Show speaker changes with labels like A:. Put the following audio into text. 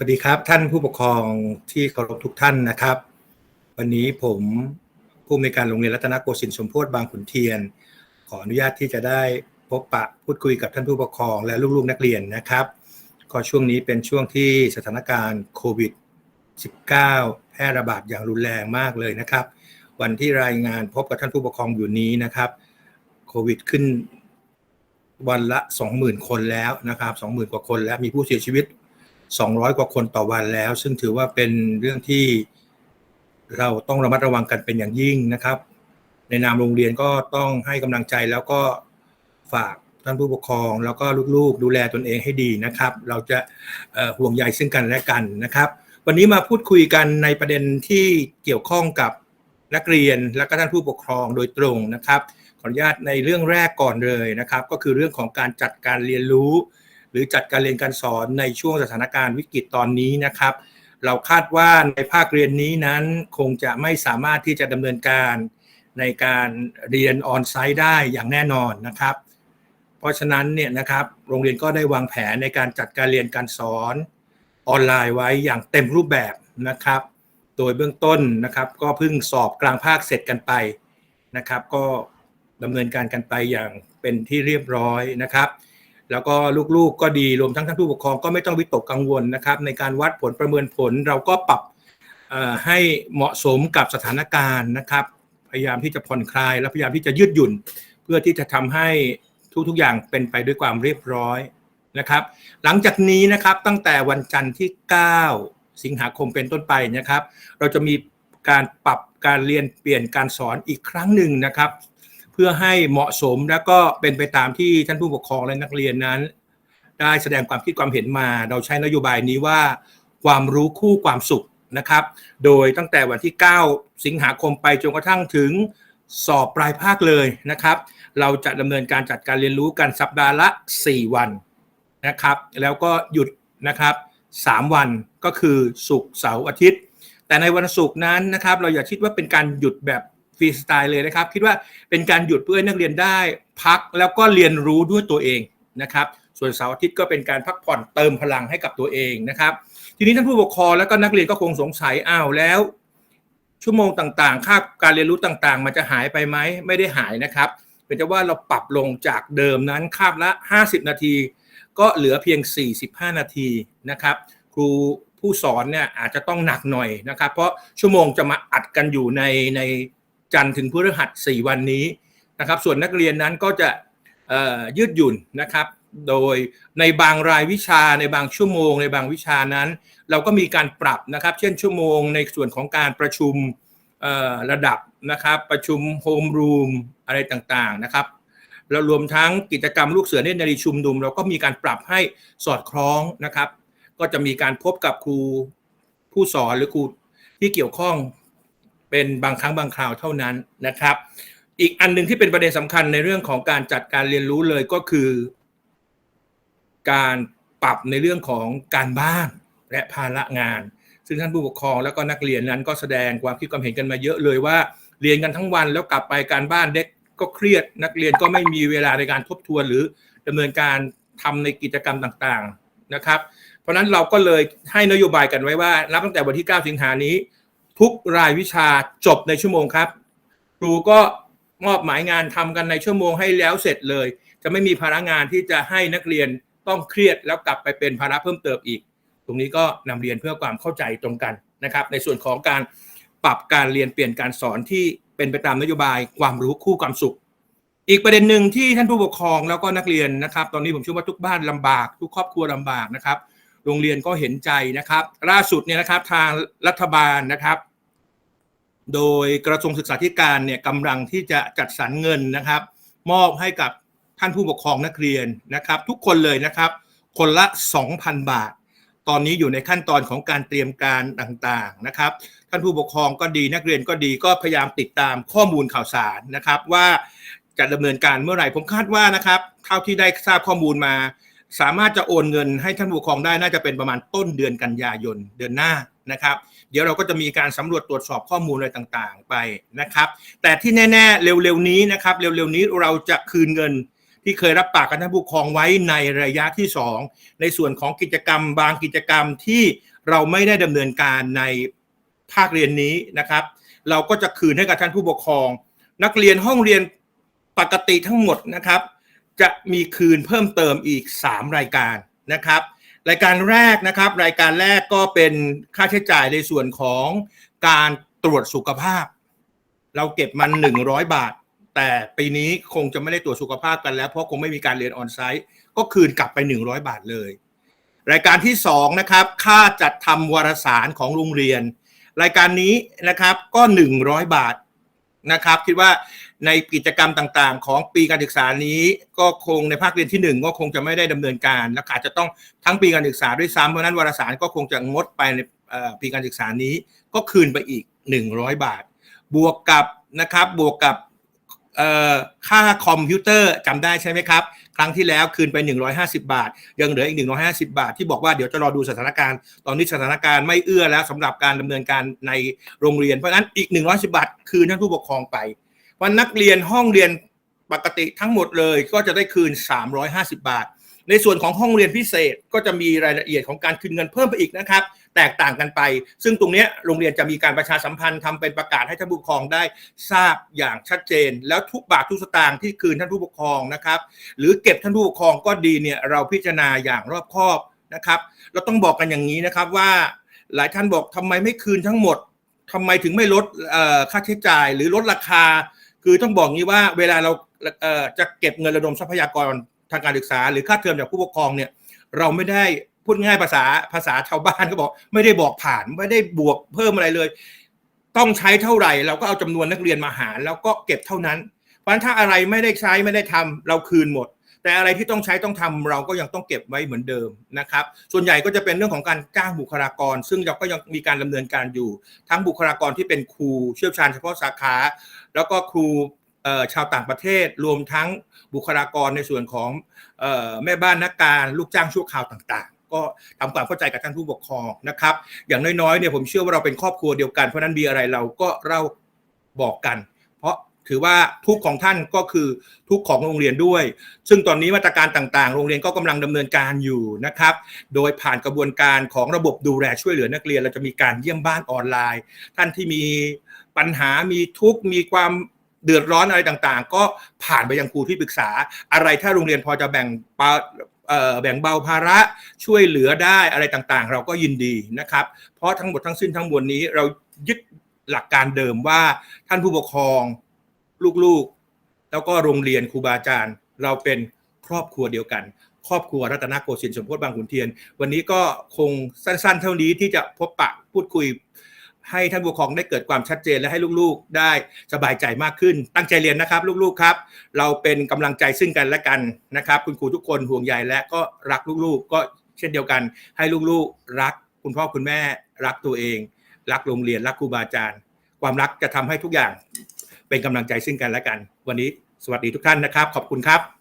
A: วัสดีครับ ท่านผู้ปกครองที่เคารพทุกท่านนะครับ วันนี้ผมผู้อำนวยการโรงเรียนรัตนโกสินทร์สมโพธิบางขุนเทียน ขออนุญาตที่จะได้พบปะพูดคุยกับท่านผู้ปกครองและลูกๆนักเรียนนะครับ ก็ช่วงนี้เป็นช่วงที่สถานการณ์โควิด -19 แพร่ระบาดอย่างรุนแรงมากเลยนะครับ วันที่รายงานพบกับท่านผู้ปกครองอยู่นี้นะครับโควิดขึ้นวันละ 20,000 คนแล้วนะครับ 20,000 กว่าคนแล้วมีผู้เสียชีวิต 200 กว่าคนต่อวันแล้ว ซึ่งถือว่าเป็นเรื่องที่เราต้องระมัดระวังกันเป็นอย่างยิ่งนะครับ ในนามโรงเรียนก็ต้องให้กำลังใจแล้วก็ฝากท่านผู้ปกครอง แล้วก็ลูกๆ ดูแลตนเองให้ดีนะครับ เราจะห่วงใยซึ่งกันและกันนะครับ วันนี้มาพูดคุยกันในประเด็นที่เกี่ยวข้องกับนักเรียนและก็ท่านผู้ปกครองโดยตรงนะครับ ขออนุญาตในเรื่องแรกก่อนเลยนะครับ ก็คือเรื่องของการจัดการเรียนรู้ หรือจัดการเรียนการสอนในช่วงสถานการณ์วิกฤตตอนนี้นะครับ เราคาดว่าในภาคเรียนนี้นั้นคงจะไม่สามารถที่จะดำเนินการในการเรียนออนไซต์ได้อย่างแน่นอนนะครับ เพราะฉะนั้นเนี่ยนะครับโรงเรียนก็ได้วางแผนในการจัดการเรียนการสอนออนไลน์ไว้อย่างเต็มรูปแบบนะครับ โดยเบื้องต้นนะครับก็เพิ่งสอบกลางภาคเสร็จกันไปนะครับ ก็ดำเนินการกันไปอย่างเป็นที่เรียบร้อยนะครับ แล้วก็ลูกๆก็ดีรวมทั้งท่านผู้ปกครองก็ไม่ต้องวิตกกังวลนะครับ ในการวัดผลประเมินผลเราก็ปรับให้เหมาะสมกับสถานการณ์นะครับ พยายามที่จะผ่อนคลาย และพยายามที่จะยืดหยุ่น เพื่อที่จะทำให้ทุกๆอย่างเป็นไปด้วยความเรียบร้อยนะครับ หลังจากนี้นะครับตั้งแต่วันจันทร์ที่ 9 สิงหาคมเป็นต้นไปนะครับ เราจะมีการปรับการเรียนเปลี่ยนการสอนอีกครั้งหนึ่งนะครับ พื่อให้เหมาะสมและก็เป็นไปตามที่ท่านผู้ปกครองและนักเรียนนั้น ได้แสดงความคิดความเห็นมา เราใช้นโยบายนี้ว่า ความรู้คู่ความสุขนะครับ โดยตั้งแต่วันที่ 9 สิงหาคมไปจนกระทั่งถึงสอบปลายภาคเลยนะครับ เราจะดำเนินการจัดการเรียนรู้กันสัปดาห์ละ 4 วันนะครับ แล้วก็หยุดนะครับ 3 วันก็คือศุกร์เสาร์อาทิตย์ แต่ในวันศุกร์นั้นนะครับ เราอย่าคิดว่าเป็นการหยุดแบบ ฟรีสไตล์เลยนะครับ คิดว่าเป็นการหยุดเพื่อให้นักเรียนได้พักแล้วก็เรียนรู้ด้วยตัวเองนะครับ ส่วนเสาร์อาทิตย์ก็เป็นการพักผ่อนเติมพลังให้กับตัวเองนะครับ ทีนี้ท่านผู้ปกครองแล้วก็นักเรียนก็คงสงสัยอ้าวแล้ว ชั่วโมงต่างๆ ค่าการเรียนรู้ต่างๆ มันจะหายไปไหมไม่ได้หายนะครับเป็นแต่ว่าเราปรับลงจากเดิมนั้นคาบละ 50 นาที ก็เหลือเพียง 45 นาทีนะครับ ครูผู้สอนเนี่ยอาจจะต้องหนักหน่อยนะครับ เพราะชั่วโมงจะมาอัดกันอยู่ในใน จันทร์ถึงพฤหัส 4 วันนี้นะครับ ส่วนนักเรียนนั้นก็จะยืดหยุ่นนะครับ โดยในบางรายวิชาในบางชั่วโมง ในบางวิชานั้น เราก็มีการปรับนะครับ เช่นชั่วโมงในส่วนของการประชุมระดับนะครับ ประชุมโฮมรูมอะไรต่างๆนะครับแล้วรวมทั้งกิจกรรมลูกเสือเนตรนารีชุมนุม เราก็มีการปรับให้สอดคล้องนะครับ ก็จะมีการพบกับครูผู้สอนหรือครูที่เกี่ยวข้อง เป็นบางครั้งบางคราวเท่านั้นนะครับ อีกอันหนึ่งที่เป็นประเด็นสำคัญในเรื่องของการจัดการเรียนรู้เลยก็คือ การปรับในเรื่องของการบ้านและภาระงาน ซึ่งท่านผู้ปกครองแล้วก็นักเรียนนั้นก็แสดงความคิดความเห็นกันมาเยอะเลยว่า เรียนกันทั้งวันแล้วกลับไปการบ้านเด็กก็เครียด นักเรียนก็ไม่มีเวลาในการทบทวนหรือดำเนินการทำในกิจกรรมต่างๆนะครับ เพราะฉะนั้นเราก็เลยให้นโยบายกันไว้ว่านับตั้งแต่วันที่ 9 สิงหานี้ ทุกรายวิชาจบในชั่วโมงครับ ครูก็มอบหมายงานทำกันในชั่วโมงให้แล้วเสร็จเลย จะไม่มีภาระงานที่จะให้นักเรียนต้องเครียดแล้วกลับไปเป็นภาระเพิ่มเติมอีก ตรงนี้ก็นำเรียนเพื่อความเข้าใจตรงกันนะครับ ในส่วนของการปรับการเรียนเปลี่ยนการสอนที่เป็นไปตามนโยบายความรู้คู่ความสุข อีกประเด็นหนึ่งที่ท่านผู้ปกครองแล้วก็นักเรียนนะครับ ตอนนี้ผมเชื่อว่าทุกบ้านลำบาก ทุกครอบครัวลำบากนะครับ โรงเรียนก็เห็นใจนะครับ ล่าสุดเนี่ยนะครับทางรัฐบาลนะครับ โดยกระทรวงศึกษาธิการเนี่ยกำลังที่จะจัดสรรเงินนะครับ มอบให้กับท่านผู้ปกครองนักเรียนนะครับ ทุกคนเลยนะครับ คนละ 2,000 บาท ตอนนี้อยู่ในขั้นตอนของการเตรียมการต่างๆนะครับ ท่านผู้ปกครองก็ดีนักเรียนก็ดีก็พยายามติดตามข้อมูลข่าวสารนะครับ ว่าจะดำเนินการเมื่อไหร่ผมคาดว่านะครับเท่าที่ได้ทราบข้อมูลมา สามารถจะโอนเงินให้ท่านผู้ปกครองได้น่าจะเป็นประมาณต้นเดือนกันยายนเดือนหน้านะครับ เดี๋ยวเราก็จะมีการสำรวจตรวจสอบข้อมูลอะไรต่างๆไปนะครับ แต่ที่แน่ ๆ เร็วๆนี้นะครับ เร็วๆนี้เราจะคืนเงินที่เคยรับปากกับท่านผู้ปกครองไว้ในระยะที่ 2 ในส่วนของกิจกรรมบางกิจกรรมที่เราไม่ได้ดำเนินการในภาคเรียนนี้นะครับ เราก็จะคืนให้กับท่านผู้ปกครอง นักเรียนห้องเรียนปกติทั้งหมดนะครับ จะมีคืนเพิ่มเติมอีก 3 รายการนะครับ รายการแรกนะครับ รายการแรกก็เป็นค่าใช้จ่ายในส่วนของการตรวจสุขภาพ เราเก็บมัน 100 บาท แต่ปีนี้คงจะไม่ได้ตรวจสุขภาพกันแล้ว เพราะคงไม่มีการเรียนออนไซต์ก็คืนกลับไป 100 บาทเลย รายการที่2นะครับค่าจัดทำวารสารของโรงเรียน รายการนี้นะครับก็ 100 บาท นะครับ คิดว่าในกิจกรรมต่างๆ ของปีการศึกษานี้ก็คงในภาคเรียนที่ 1 ก็คงจะไม่ได้ดำเนินการ และอาจจะต้องทั้งปีการศึกษาด้วยซ้ำเพราะนั้นวารสารก็คงจะงดไปในปีการศึกษานี้ ก็คืนไปอีก 100 บาท บวกกับนะครับบวกกับ ค่าคอมพิวเตอร์จำได้ใช่ไหมครับ ครั้งที่แล้วคืนไป 150 บาท ยังเหลืออีก 150 บาท ที่บอกว่าเดี๋ยวจะรอดูสถานการณ์ ตอนนี้สถานการณ์ไม่เอื้อแล้วสำหรับการดำเนินการในโรงเรียน เพราะฉะนั้นอีก 110 บาท คืนท่านผู้ปกครองไป วันนักเรียนห้องเรียนปกติทั้งหมดเลยก็จะได้คืน 350 บาท ในส่วนของห้องเรียนพิเศษก็จะมีรายละเอียดของการคืนเงินเพิ่มไปอีกนะครับ แตกต่างกันไป ซึ่งตรงนี้โรงเรียนจะมีการประชาสัมพันธ์ทำเป็นประกาศให้ท่านผู้ปกครองได้ทราบอย่างชัดเจน แล้วทุกบาททุกสตางค์ที่คืนท่านผู้ปกครองนะครับ หรือเก็บท่านผู้ปกครองก็ดีเนี่ยเราพิจารณาอย่างรอบคอบนะครับ เราต้องบอกกันอย่างนี้นะครับว่าหลายท่านบอกทำไมไม่คืนทั้งหมดทำไมถึงไม่ลดค่าใช้จ่าย หรือลดราคา คือต้องบอกงี้ว่าเวลาเราจะเก็บเงินระดมทรัพยากรทางการศึกษา หรือค่าเทอมจากผู้ปกครองเนี่ยเราไม่ได้ พูดง่ายภาษาภาษาชาวบ้านก็บอก ไม่ได้บอกผ่านไม่ได้บวกเพิ่มอะไรเลย ต้องใช้เท่าไหร่ เราก็เอาจำนวนนักเรียนมาหารแล้วก็เก็บเท่านั้น เพราะฉะนั้นถ้าอะไรไม่ได้ใช้ไม่ได้ทำเราคืนหมด แต่อะไรที่ต้องใช้ต้องทำเราก็ยังต้องเก็บไว้เหมือนเดิมนะครับ ส่วนใหญ่ก็จะเป็นเรื่องของการจ้างบุคลากร ซึ่งเราก็ยังมีการดำเนินการอยู่ ทั้งบุคลากรที่เป็นครูเชี่ยวชาญเฉพาะสาขา แล้วก็ครูชาวต่างประเทศรวมทั้งบุคลากรในส่วนของออแม่บ้านนักการลูกจ้างชั่วคราวต่าง ก็ทำความเข้าใจกับท่านผู้ปกครองนะครับ อย่างน้อยๆเนี่ยผมเชื่อว่าเราเป็นครอบครัวเดียวกันเพราะนั้นมีอะไรเราก็เล่าบอกกัน เพราะถือว่าทุกของท่านก็คือทุกของโรงเรียนด้วย ซึ่งตอนนี้มาตรการต่างๆ โรงเรียนก็กำลังดำเนินการอยู่นะครับ โดยผ่านกระบวนการของระบบดูแลช่วยเหลือนักเรียน เราจะมีการเยี่ยมบ้านออนไลน์ ท่านที่มีปัญหามีทุกข์มีความเดือดร้อนอะไรต่างๆ ก็ผ่านไปยังครูที่ปรึกษาอะไรถ้าโรงเรียนพอจะแบ่งป แบ่งเบาภาระช่วยเหลือได้อะไรต่างๆ เราก็ยินดีนะครับ เพราะทั้งหมดทั้งสิ้นทั้งมวลนี้เรายึดหลักการเดิมว่าท่านผู้ปกครองลูกๆ แล้วก็โรงเรียนครูบาอาจารย์ เราเป็นครอบครัวเดียวกัน ครอบครัวรัตนโกสินทร์สมโพธิบางขุนเทียน วันนี้ก็คงสั้นๆ เท่านี้ที่จะพบปะพูดคุย ให้ท่านผู้ปกครองได้เกิดความชัดเจนและให้ลูกๆ ได้สบายใจมากขึ้น ตั้งใจเรียนนะครับ ลูกๆครับ เราเป็นกำลังใจซึ่งกันและกันนะครับ คุณครูทุกคนห่วงใยและก็รักลูกๆ ก็เช่นเดียวกัน ให้ลูกๆ รักคุณพ่อคุณแม่รักตัวเอง รักโรงเรียนรักครูบาอาจารย์ ความรักจะทำให้ทุกอย่าง เป็นกำลังใจซึ่งกันและกัน วันนี้สวัสดีทุกท่านนะครับ ขอบคุณครับ